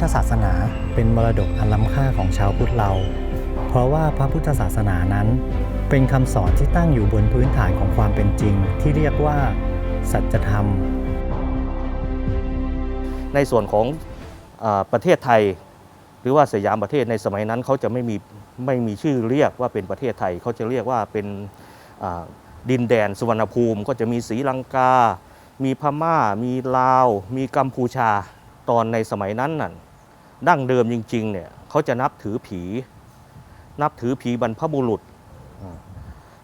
ธศาสนาเป็นมรดกอันล้ำค่าของชาวพุทธเรา เพราะว่าพระพุทธศาสนานั้น เป็นคำสอนที่ตั้งอยู่บนพื้นฐานของความเป็นจริง ที่เรียกว่า สัจธรรม ในส่วนของอประเทศไทย หรือว่าสยามประเทศในสมัยนั้นเขาจะไม่มีไม่มีชื่อเรียกว่าเป็นประเทศไทย เขาจะเรียกว่าเป็นดินแดนสุวรรณภูมิ ก็จะมีศรีลังกา มีพม่า มีลาว มีกัมพูชาตอนในสมัยนั้นน่ะ ดั้งเดิมจริงๆเนี่ยเขาจะนับถือผี นับถือผีบรรพบุรุษ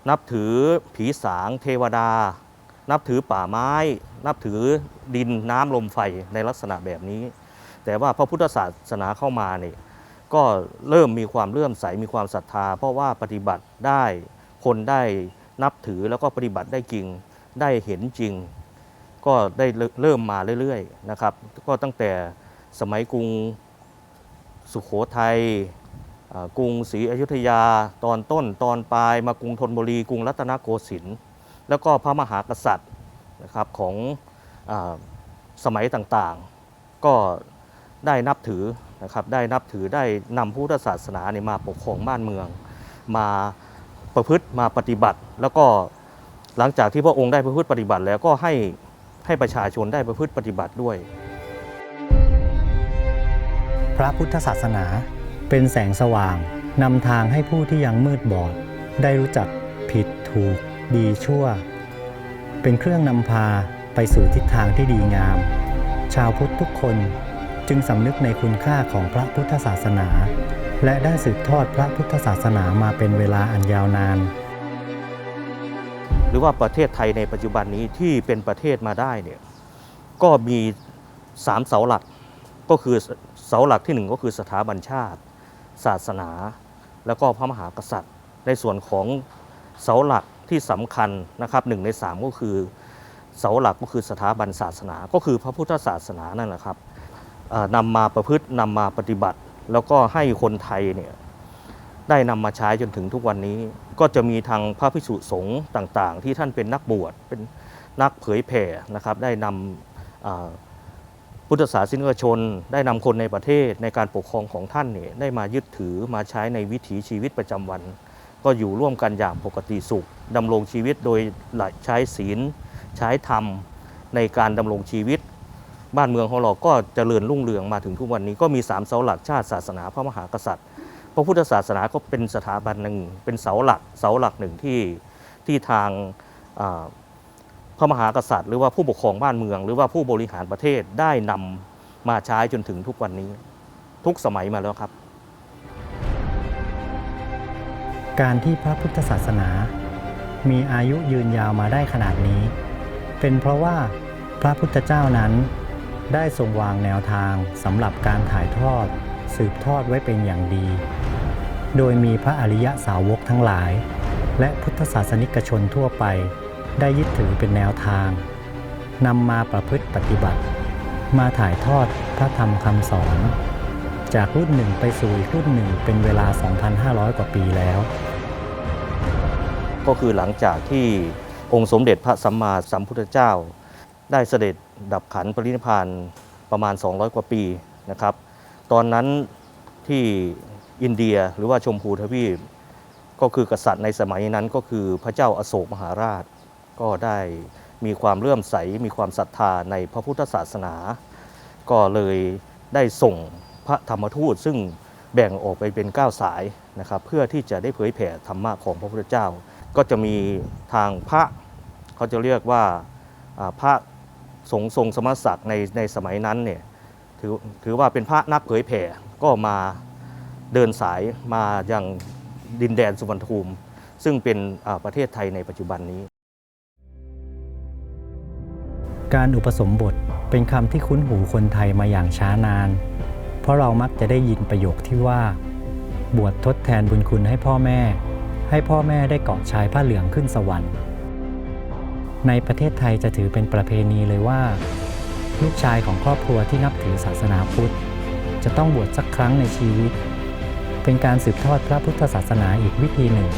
นับถือผีสางเทวดา นับถือป่าไม้ นับถือดินน้ำลมไฟในลักษณะแบบนี้ แต่ว่าพระพุทธศาสนาเข้ามาเนี่ยก็เริ่มมีความเลื่อมใสมีความศรัทธา เพราะว่าปฏิบัติได้คนได้นับถือแล้วก็ปฏิบัติได้จริงได้เห็นจริง ก็ได้เริ่มมาเรื่อยๆนะครับ ก็ตั้งแต่สมัยกรุง สุขโขทัยกรุงศรีอยุธยา ตอนต้นตอนปลายมากรุงธนบุรีกรุงรัตนโกสินทร์แล้วก็พระมหากษัตริย์นะครับของอสมัยต่างๆ ก็ได้นับถือนะครับได้นับถือได้นำพุทธศาสนาเนี่ยมาปกครองบ้านเมือง มาประพฤติมาปฏิบัติ แล้วก็หลังจากที่พระองค์ได้ประพฤติปฏิบัติแล้วก็ให้ให้ประชาชนได้ประพฤติปฏิบัติด้วย พระพุทธศาสนา เป็นแสงสว่างนำทางให้ผู้ที่ยังมืดบอด ได้รู้จักผิดถูก ดีชั่ว เป็นเครื่องนำพาไปสู่ทิศทางที่ดีงาม ชาวพุทธทุกคนจึงสำนึกในคุณค่าของพระพุทธศาสนา และได้สืบทอดพระพุทธศาสนามาเป็นเวลาอันยาวนาน หรือว่าประเทศไทยในปัจจุบันนี้ที่เป็นประเทศมาได้เนี่ยก็มีสามเสาหลักก็คือ เสาหลักที่หนึ่งก็คือสถาบันชาติ ศาสนา แล้วก็พระมหากษัตริย์ ในส่วนของเสาหลักที่สำคัญนะครับหนึ่งในสามก็คือ เสาหลักก็คือสถาบันศาสนา ก็คือพระพุทธศาสนานั่นแหละครับนำมาประพฤตินำมาปฏิบัติ แล้วก็ให้คนไทยเนี่ยได้นำมาใช้จนถึงทุกวันนี้ ก็จะมีทางพระภิกษุสงฆ์ต่างๆ ที่ท่านเป็นนักบวชเป็นนักเผยแผ่นะครับได้นำ พุทธศาสนิกชนได้นำคนในประเทศในการปกครองของท่านเนี่ยได้มายึดถือมาใช้ในวิถีชีวิตประจำวัน ก็อยู่ร่วมกันอย่างปกติสุขดำรงชีวิตโดยใช้ศีล ใช้ธรรมในการดำรงชีวิต บ้านเมืองของเราก็เจริญรุ่งเรืองมาถึงทุกวันนี้ก็มีสามเสาหลักชาติศาสนาพระมหากษัตริย์ พระพุทธศาสนาก็เป็นสถาบันหนึ่งเป็นเสาหลักเสาหลักหนึ่งที่ที่ทางอ่า พระมหากษัตริย์ หรือว่าผู้ปกครองบ้านเมือง หรือว่าผู้บริหารประเทศได้นำมาใช้จนถึงทุกวันนี้ ทุกสมัยมาแล้วครับ การที่พระพุทธศาสนา มีอายุยืนยาวมาได้ขนาดนี้ เป็นเพราะว่าพระพุทธเจ้านั้น ได้ทรงวางแนวทางสำหรับการถ่ายทอด สืบทอดไว้เป็นอย่างดี โดยมีพระอริยสาวกทั้งหลาย และพุทธศาสนิกชนทั่วไป ได้ยึดถือเป็นแนวทางนำมาประพฤติปฏิบัติ มาถ่ายทอดพระธรรมคำสอน จากรุ่นหนึ่งไปสู่อีกรุ่นหนึ่งเป็นเวลา 2,500 กว่าปีแล้ว ก็คือหลังจากที่องค์สมเด็จพระสัมมาสัมพุทธเจ้า ได้เสด็จดับขันปรินิพพานประมาณ 200 กว่าปีนะครับ ตอนนั้นที่อินเดียหรือว่าชมพูทวีปก็คือกษัตริย์ในสมัยนั้นก็คือพระเจ้าอโศกมหาราช ก็ได้มีความเลื่อมใสมีความศรัทธาในพระพุทธศาสนา ก็เลยได้ส่งพระธรรมทูต ซึ่งแบ่งออกไปเป็น9สายนะครับเพื่อที่จะได้เผยแผ่ธรรมะของพระพุทธเจ้า ก็จะมีทางพระเขาจะเรียกว่าพระสงฆ์ทรงสมณศักดิ์ในในสมัยนั้นเนี่ยถือถือว่าเป็นพระนักเผยแผ่ก็มาเดินสายมายังดินแดนสุวรรณภูมิ ซึ่งเป็นประเทศไทยในปัจจุบันนี้ การอุปสมบทเป็นคำที่คุ้นหูคนไทยมาอย่างช้านาน เพราะเรามักจะได้ยินประโยคที่ว่า บวชทดแทนบุญคุณให้พ่อแม่ ให้พ่อแม่ได้เกาะชายผ้าเหลืองขึ้นสวรรค์ ในประเทศไทยจะถือเป็นประเพณีเลยว่า ลูกชายของครอบครัวที่นับถือศาสนาพุทธ จะต้องบวชสักครั้งในชีวิต เป็นการสืบทอดพระพุทธศาสนาอีกวิธีหนึ่ง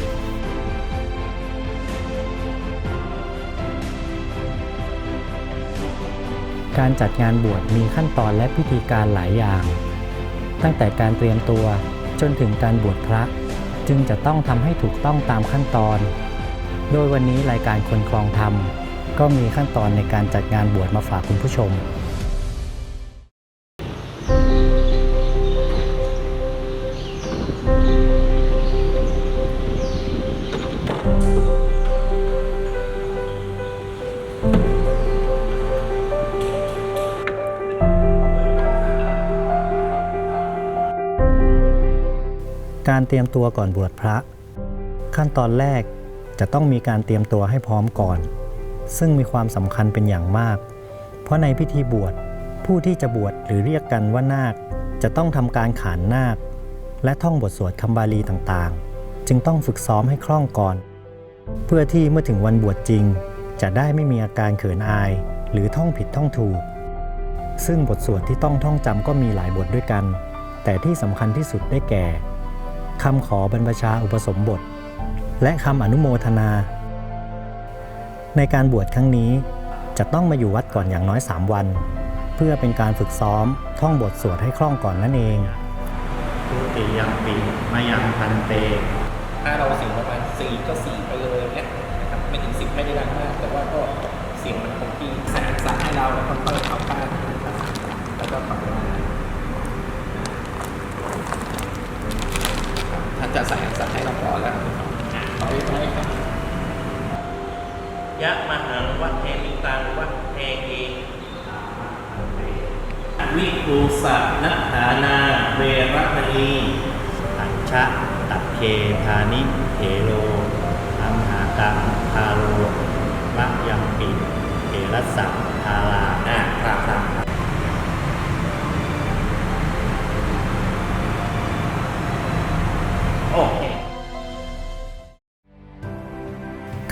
การจัดงานบวชมีขั้นตอนและพิธีการหลายอย่าง ตั้งแต่การเตรียมตัวจนถึงการบวชพระ จึงจะต้องทำให้ถูกต้องตามขั้นตอน โดยวันนี้รายการคนคลองธรรม ก็มีขั้นตอนในการจัดงานบวชมาฝากคุณผู้ชม การเตรียมตัวก่อนบวชพระ ขั้นตอนแรกจะต้องมีการเตรียมตัวให้พร้อมก่อน ซึ่งมีความสำคัญเป็นอย่างมาก เพราะในพิธีบวชผู้ที่จะบวชหรือเรียกกันว่านาค จะต้องทำการขานนาค และท่องบทสวดคำบาลีต่างๆ จึงต้องฝึกซ้อมให้คล่องก่อน เพื่อที่เมื่อถึงวันบวชจริง จะได้ไม่มีอาการเขินอาย หรือท่องผิดท่องถูก ซึ่งบทสวดที่ต้องท่องจำก็มีหลายบทด้วยกัน แต่ที่สำคัญที่สุดได้แก่ คำขอบรรพชาอุปสมบท และคำอนุโมทนา ในการบวชครั้งนี้จะต้องมาอยู่วัดก่อนอย่างน้อย 3 วัน เพื่อเป็นการฝึกซ้อมท่องบทสวดให้คล่องก่อนนั่นเองทุติยมปีมายังพันเต ถ้าเราเสียงประมาณสี่ก็สี่ไปเลยเนี่ยนะครับไม่ถึงสิบไม่ได้ดังมาก แต่ว่าก็เสียงมันคงที่แสงสันให้เราแล้วก็ค่อยๆเข้าบ้านนะครับแล้วก็ปรับมา ท่านจะใส่อักษรให้เราพอแล้วขอให้ไหมครับยะมหังวัดเทมิตังวัดเทกีวิภูสะนัฐานาเวรมณีอัญชะตัดเคธานิเถโลอัมหากังพาโลมะยัมปิเถรัสสะทาลาอ่าครับ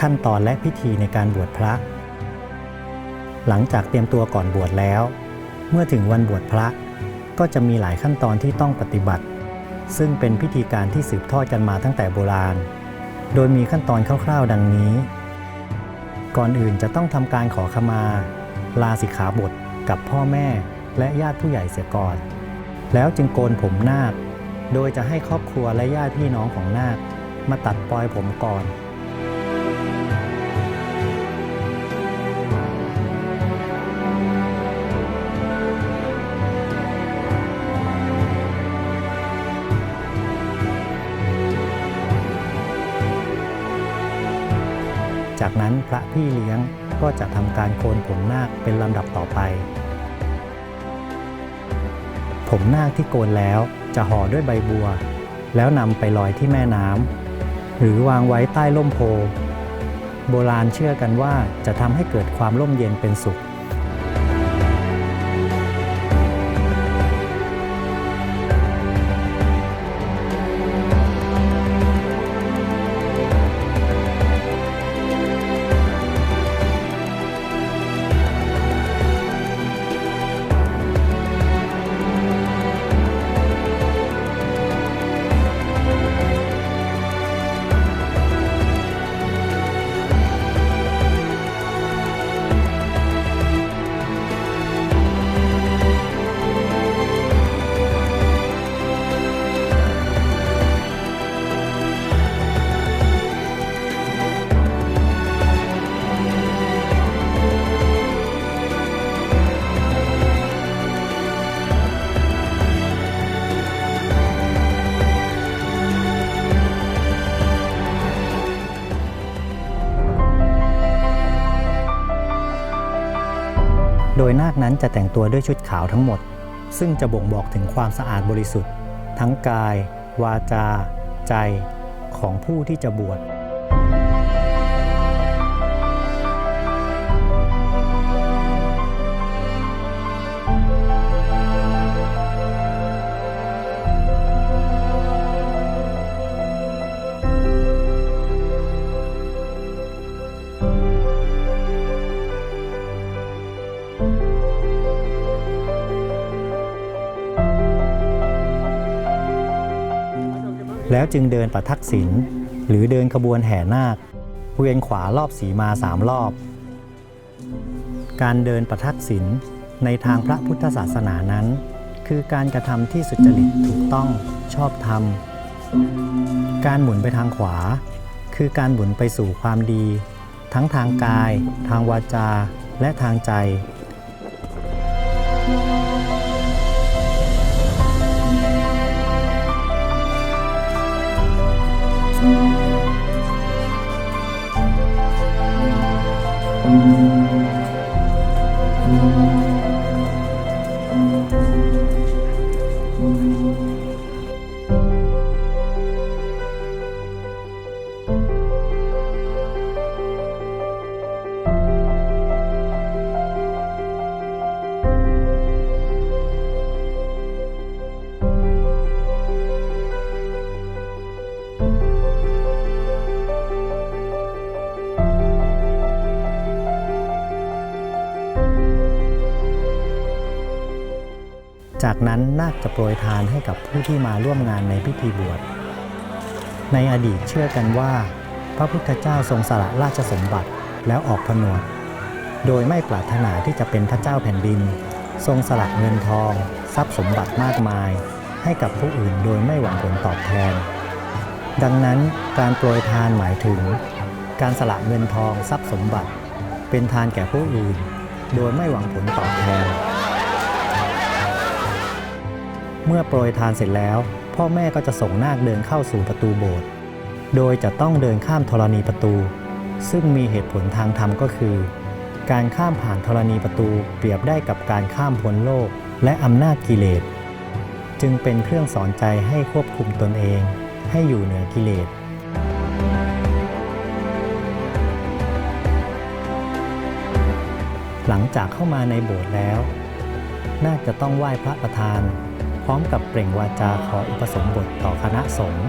ขั้นตอนและพิธีในการบวชพระ หลังจากเตรียมตัวก่อนบวชแล้ว เมื่อถึงวันบวชพระก็จะมีหลายขั้นตอนที่ต้องปฏิบัติ ซึ่งเป็นพิธีการที่สืบทอดกันมาตั้งแต่โบราณ โดยมีขั้นตอนคร่าวๆ ดังนี้ ก่อนอื่นจะต้องทำการขอขมา ลาสิกขาบทกับพ่อแม่และญาติผู้ใหญ่เสียก่อน แล้วจึงโกนผมนาค โดยจะให้ครอบครัวและญาติพี่น้องของนาคมาตัดปลอยผมก่อน จากนั้นพระพี่เลี้ยงก็จะทำการโคนผมนาคเป็นลำดับต่อไป ผมนาคที่โกนแล้วจะห่อด้วยใบบัว แล้วนำไปลอยที่แม่น้ำหรือวางไว้ใต้ร่มโพ โบราณเชื่อกันว่าจะทำให้เกิดความร่มเย็นเป็นสุข นาคนั้นจะแต่งตัวด้วยชุดขาวทั้งหมด ซึ่งจะบ่งบอกถึงความสะอาดบริสุทธิ์ ทั้งกาย วาจา ใจของผู้ที่จะบวช แล้วจึงเดินประทักษิณหรือเดินขบวนแห่นาคเวียนขวารอบสีมาสามรอบ การเดินประทักษิณในทางพระพุทธศาสนานั้น คือการกระทำที่สุจริตถูกต้องชอบธรรม การหมุนไปทางขวา คือการหมุนไปสู่ความดี ทั้งทางกาย ทางวาจา และทางใจ จากนั้นนาคจะโปรยทานให้กับผู้ที่มาร่วมงานในพิธีบวช ในอดีตเชื่อกันว่า พระพุทธเจ้าทรงสละราชสมบัติแล้วออกผนวด โดยไม่ปรารถนาที่จะเป็นพระเจ้าแผ่นดิน ทรงสละเงินทอง ทรัพย์สมบัติมากมาย ให้กับผู้อื่นโดยไม่หวังผลตอบแทน ดังนั้นการโปรยทานหมายถึง การสละเงินทองทรัพย์สมบัติ เป็นทานแก่ผู้อื่น โดยไม่หวังผลตอบแทน เมื่อโปรยทานเสร็จแล้ว พ่อแม่ก็จะส่งนาคเดินเข้าสู่ประตูโบสถ์โดยจะต้องเดินข้ามธรณีประตู ซึ่งมีเหตุผลทางธรรมก็คือ การข้ามผ่านธรณีประตูเปรียบได้กับการข้ามพ้นโลก และอำนาจกิเลส จึงเป็นเครื่องสอนใจให้ควบคุมตนเอง ให้อยู่เหนือกิเลสหลังจากเข้ามาในโบสถ์แล้วนาคจะต้องไหว้พระประธาน ร้อมกับเปล่งวาจาขออุปสมบทต่อคณะสงฆ์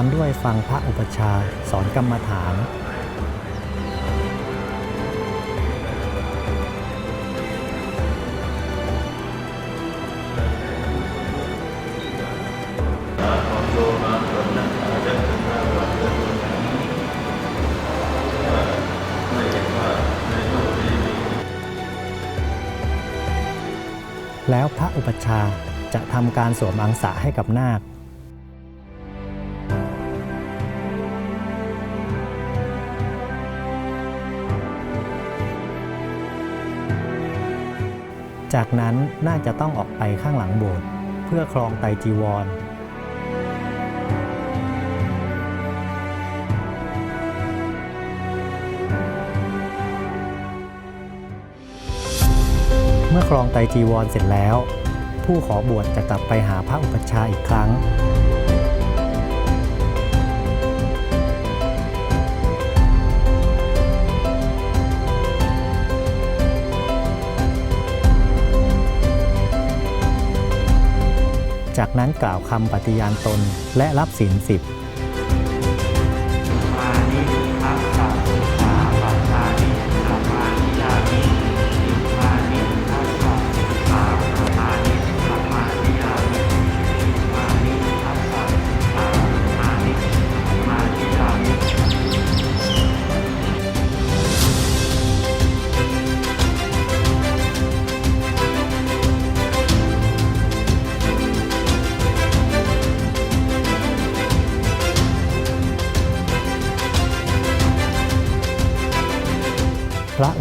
ามด้วยฟังพระอุปชาสอนกรรมฐาน แล้วพระอุปชาจะทำการสวมอังสะให้กับนาค จากนั้นน่าจะต้องออกไปข้างหลังโบสถ์เพื่อครองไตรจีวร เมื่อครองไตรจีวรเสร็จแล้ว ผู้ขอบวชจะกลับไปหาพระอุปัชฌาย์อีกครั้ง จากนั้นกล่าวคำปฏิญาณตนและรับศีลสิบ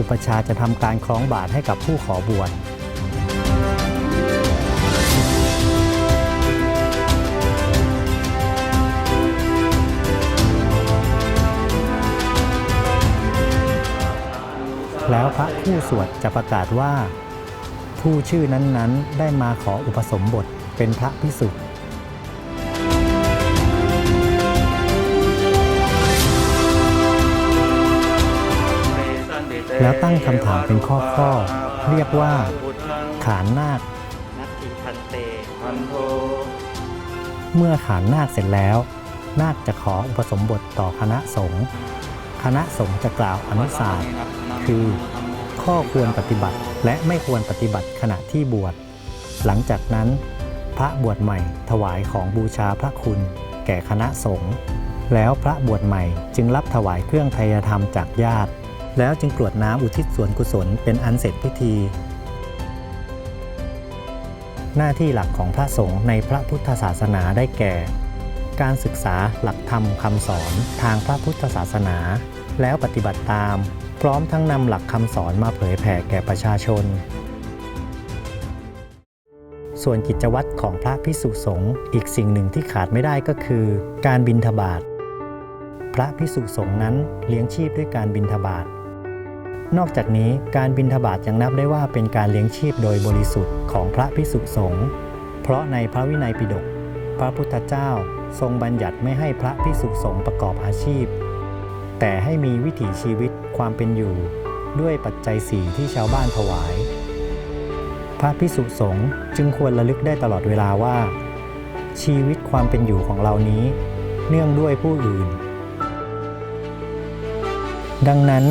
ปชาจะทำการคล้องบาตรให้กับผู้ขอบวชแล้วพระผู้สวดจะประกาศว่า ผู้ชื่อนั้นๆ ได้มาขออุปสมบทเป็นพระพิสุทธิ แล้วตั้งคำถามเป็นข้อๆเรียกว่า ขานนาค นัตถิพันเตพันโทเมื่อขานนาคเสร็จแล้ว นาคจะขออุปสมบทต่อคณะสงฆ์คณะสงฆ์จะกล่าวอนุสาสน์คือ ข้อควรปฏิบัติและไม่ควรปฏิบัติขณะที่บวช หลังจากนั้น พระบวชใหม่ถวายของบูชาพระคุณ แก่คณะสงฆ์แล้วพระบวชใหม่จึงรับถวายเครื่องไทยธรรมจากญาติ แล้วจึงกรวดน้ำอุทิศส่วนกุศลเป็นอันเสร็จพิธี หน้าที่หลักของพระสงฆ์ในพระพุทธศาสนาได้แก่ การศึกษาหลักธรรมคำสอนทางพระพุทธศาสนา แล้วปฏิบัติตาม พร้อมทั้งนำหลักคำสอนมาเผยแผ่แก่ประชาชน ส่วนกิจวัตรของพระพิสุสงฆ์อีกสิ่งหนึ่งที่ขาดไม่ได้ก็คือ การบิณฑบาตพระพิสุสงฆ์นั้นเลี้ยงชีพด้วยการบิณฑบาต นอกจากนี้การบิณฑบาตยังนับได้ว่าเป็นการเลี้ยงชีพโดยบริสุทธิ์ของพระพิสุสงฆ์เพราะในพระวินัยปิฎกพระพุทธเจ้าทรงบัญญัติไม่ให้พระพิสุสงฆ์ประกอบอาชีพ แต่ให้มีวิถีชีวิตความเป็นอยู่ ด้วยปัจจัยสี่ที่ชาวบ้านถวาย พระพิสุสงฆ์จึงควรระลึกได้ตลอดเวลาว่า ชีวิตความเป็นอยู่ของเรานี้ เนื่องด้วยผู้อื่น ดังนั้น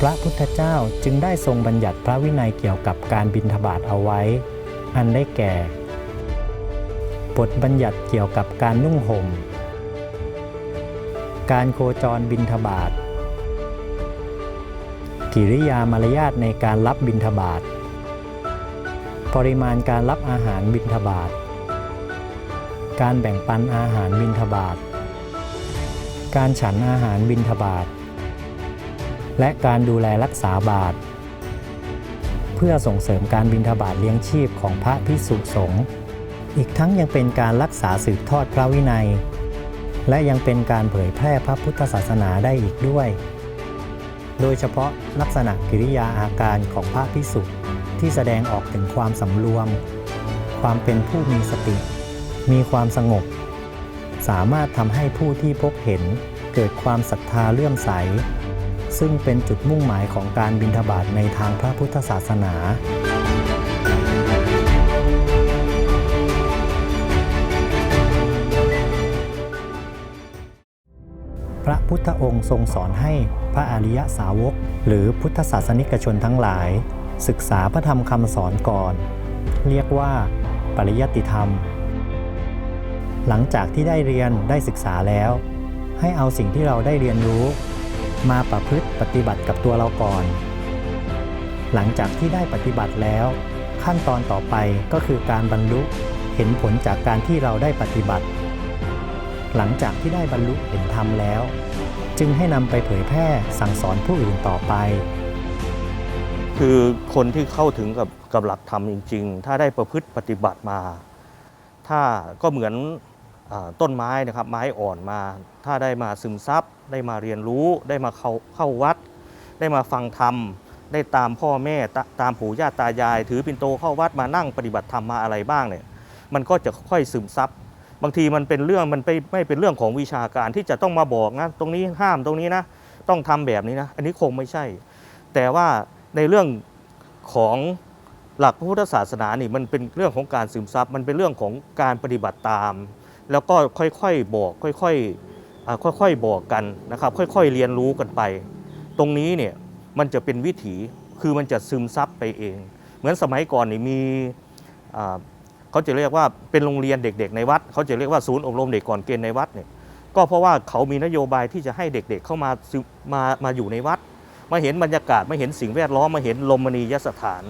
พระพุทธเจ้าจึงได้ทรงบัญญัติพระวินัยเกี่ยวกับการบิณฑบาตเอาไว้ อันได้แก่ บทบัญญัติเกี่ยวกับการนุ่งห่ม การโคจรบิณฑบาตกิริยามารยาทในการรับบิณฑบาตปริมาณการรับอาหารบิณฑบาตการแบ่งปันอาหารบิณฑบาตการฉันอาหารบิณฑบาต และการดูแลรักษาบาตรเพื่อส่งเสริมการบิณฑบาตเลี้ยงชีพของพระพิสุสงฆ์อีกทั้งยังเป็นการรักษาสืบทอดพระวินัย และยังเป็นการเผยแพร่พระพุทธศาสนาได้อีกด้วย โดยเฉพาะลักษณะกิริยาอาการของพระพิสุที่แสดงออกถึงความสำรวม ความเป็นผู้มีสติ มีความสงบ สามารถทำให้ผู้ที่พบเห็นเกิดความศรัทธาเลื่อมใส ซึ่งเป็นจุดมุ่งหมายของการบิณฑบาตในทางพระพุทธศาสนาพุทธองค์ทรงสอนให้พระอริยสาวก หรือพุทธศาสนิกชนทั้งหลาย ศึกษาพระธรรมคำสอนก่อน เรียกว่า ปริยัติธรรม หลังจากที่ได้เรียนได้ศึกษาแล้ว ให้เอาสิ่งที่เราได้เรียนรู้ มาประพฤติปฏิบัติกับตัวเราก่อน หลังจากที่ได้ปฏิบัติแล้ว ขั้นตอนต่อไปก็คือการบรรลุเห็นผลจากการที่เราได้ปฏิบัติ หลังจากที่ได้บรรลุเห็นธรรมแล้ว จึงให้นำไปเผยแพร่สั่งสอนผู้อื่นต่อไป คือคนที่เข้าถึงกับกับหลักธรรมจริง ๆ ถ้าได้ประพฤติปฏิบัติมา ถ้าก็เหมือนอต้นไม้นะครับไม้อ่อนมา ถ้าได้มาซึมซับ ได้มาเรียนรู้ได้มาเข้าเข้าวัด ได้มาฟังธรรม ได้ตามพ่อแม่ตตามปู่ย่าตายาย ถือปิ่นโตเข้าวัดมานั่งปฏิบัติธรรมมาอะไรบ้างเนี่ยมันก็จะค่อยซึมซับบางทีมันเป็นเรื่องมันไปไม่เป็นเรื่องของวิชาการที่จะต้องมาบอกนะตรงนี้ห้ามตรงนี้นะต้องทำแบบนี้นะ อันนี้คงไม่ใช่ แต่ว่าในเรื่องของหลักพระพุทธศาสนานี่มันเป็นเรื่องของการซึมซับมันเป็นเรื่องของการปฏิบัติตาม แล้วก็ค่อยๆบอกค่อย ๆ ค่อยๆบอกกันนะครับ ค่อยๆเรียนรู้กันไป ตรงนี้เนี่ยมันจะเป็นวิถีคือมันจะซึมซับไปเอง เหมือนสมัยก่อนนี่มีเขาจะเรียกว่าเป็นโรงเรียนเด็ก ๆ ในวัด เขาจะเรียกว่าศูนย์อบรมเด็กก่อนเกณฑ์ในวัดเนี่ยก็เพราะว่าเขามีนโยบายที่จะให้เด็กๆเข้ามามมามาอยู่ในวัด มาเห็นบรรยากาศมาเห็นสิ่งแวดล้อมมาเห็นลมณียสถาน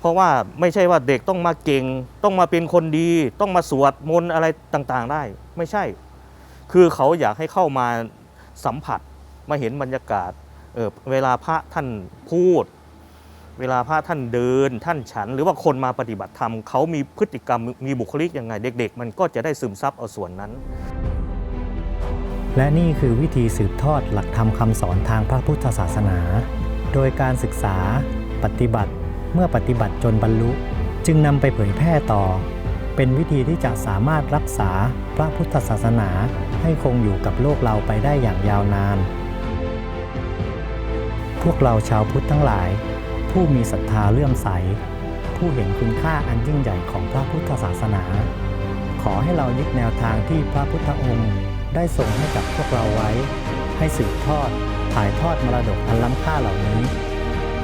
เพราะว่าไม่ใช่ว่าเด็กต้องมาเก่ง ต้องมาเป็นคนดี ต้องมาสวดมนต์อะไรต่างๆ ได้ ไม่ใช่ คือเขาอยากให้เข้ามาสัมผัสมาเห็นบรรยากาศเออเวลาพระท่านพูด เวลาพระท่านเดิน ท่านฉัน หรือว่าคนมาปฏิบัติธรรมเขามีพฤติกรรมมีบุคลิกยังไง เด็ก ๆ มันก็จะได้ซึมซับเอาส่วนนั้น และนี่คือวิธีสืบทอดหลักธรรมคำสอนทางพระพุทธศาสนา โดยการศึกษา ปฏิบัติเมื่อปฏิบัติจนบรรลุ จึงนำไปเผยแพร่ต่อ เป็นวิธีที่จะสามารถรักษาพระพุทธศาสนาให้คงอยู่กับโลกเราไปได้อย่างยาวนาน พวกเราชาวพุทธทั้งหลาย ผู้มีศรัทธาเลื่อมใส ผู้เห็นคุณค่าอันยิ่งใหญ่ของพระพุทธศาสนา ขอให้เรายึดแนวทางที่พระพุทธองค์ได้ทรงให้กับพวกเราไว้ ให้สืบทอดถ่ายทอดมรดกอันล้ำค่าเหล่านี้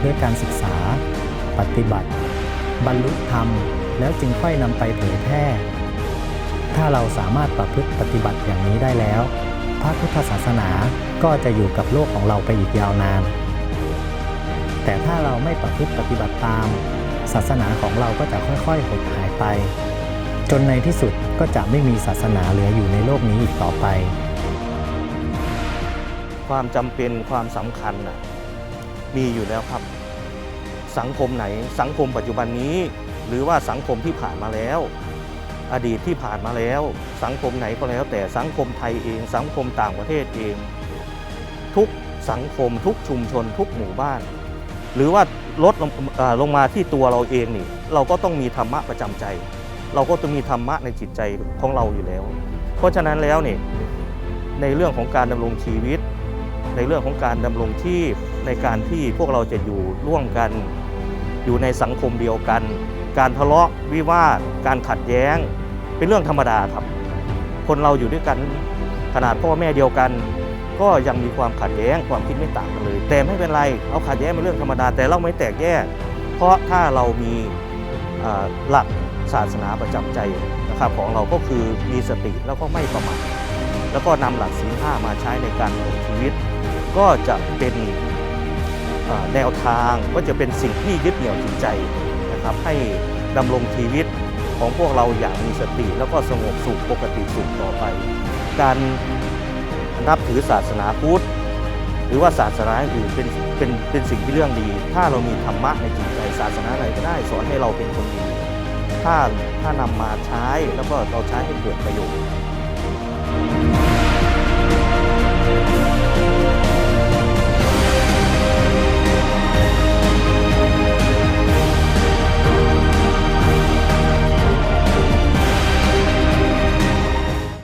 ด้วยการศึกษา ปฏิบัติ บรรลุธรรม แล้วจึงค่อยนำไปเผยแพร่ ถ้าเราสามารถประพฤติปฏิบัติอย่างนี้ได้แล้ว พระพุทธศาสนาก็จะอยู่กับโลกของเราไปอีกยาวนาน แต่ถ้าเราไม่ประพฤติปฏิบัติตาม ศาสนาของเราก็จะค่อยๆหดหายไป จนในที่สุดก็จะไม่มีศาสนาเหลืออยู่ในโลกนี้อีกต่อไป ความจำเป็นความสำคัญนะมีอยู่แล้วครับ สังคมไหนสังคมปัจจุบันนี้ หรือว่าสังคมที่ผ่านมาแล้ว อดีตที่ผ่านมาแล้ว สังคมไหนก็แล้ว แต่สังคมไทยเอง สังคมต่างประเทศเอง ทุกสังคมทุกชุมชน ทุกหมู่บ้าน หรือว่าลดลงลงมาที่ตัวเราเองนี่ เราก็ต้องมีธรรมะประจำใจ เราก็ต้องมีธรรมะในจิตใจของเราอยู่แล้ว เพราะฉะนั้นแล้วนี่ในเรื่องของการดำรงชีวิต ในเรื่องของการดำรงชีพในการที่พวกเราจะอยู่ร่วมกันอยู่ในสังคมเดียวกัน การทะเลาะวิวาท การขัดแย้ง เป็นเรื่องธรรมดาครับ คนเราอยู่ด้วยกันขนาดพ่อแม่เดียวกัน ก็ยังมีความขัดแย้งความคิดไม่ต่างกันเลย แต่ไม่เป็นไรเอาขัดแย้งเป็นเรื่องธรรมดา แต่เราไม่แตกแยก เพราะถ้าเรามีหลักศาสนาประจำใจนะครับของเราก็คือมีสติแล้วก็ไม่ประมาทแล้วก็นำหลักศีลห้ามาใช้ในการดำรงชีวิต ก็จะเป็นแนวทางก็จะเป็นสิ่งที่ยึดเหนี่ยวจิตใจ นะครับให้ดำรงชีวิตของพวกเราอย่างมีสติ แล้วก็สงบสุขปกติสุขต่อไป การนับถือศาสนาพุทธหรือว่าศาสนาอื่นเป็นเป็นเป็นสิ่งที่เรื่องดี ถ้าเรามีธรรมะในจิตใจศาสนาอะไรก็ได้สอนให้เราเป็นคนดีถ้าถ้านำมาใช้แล้วก็เราใช้ให้เกิดประโยชน์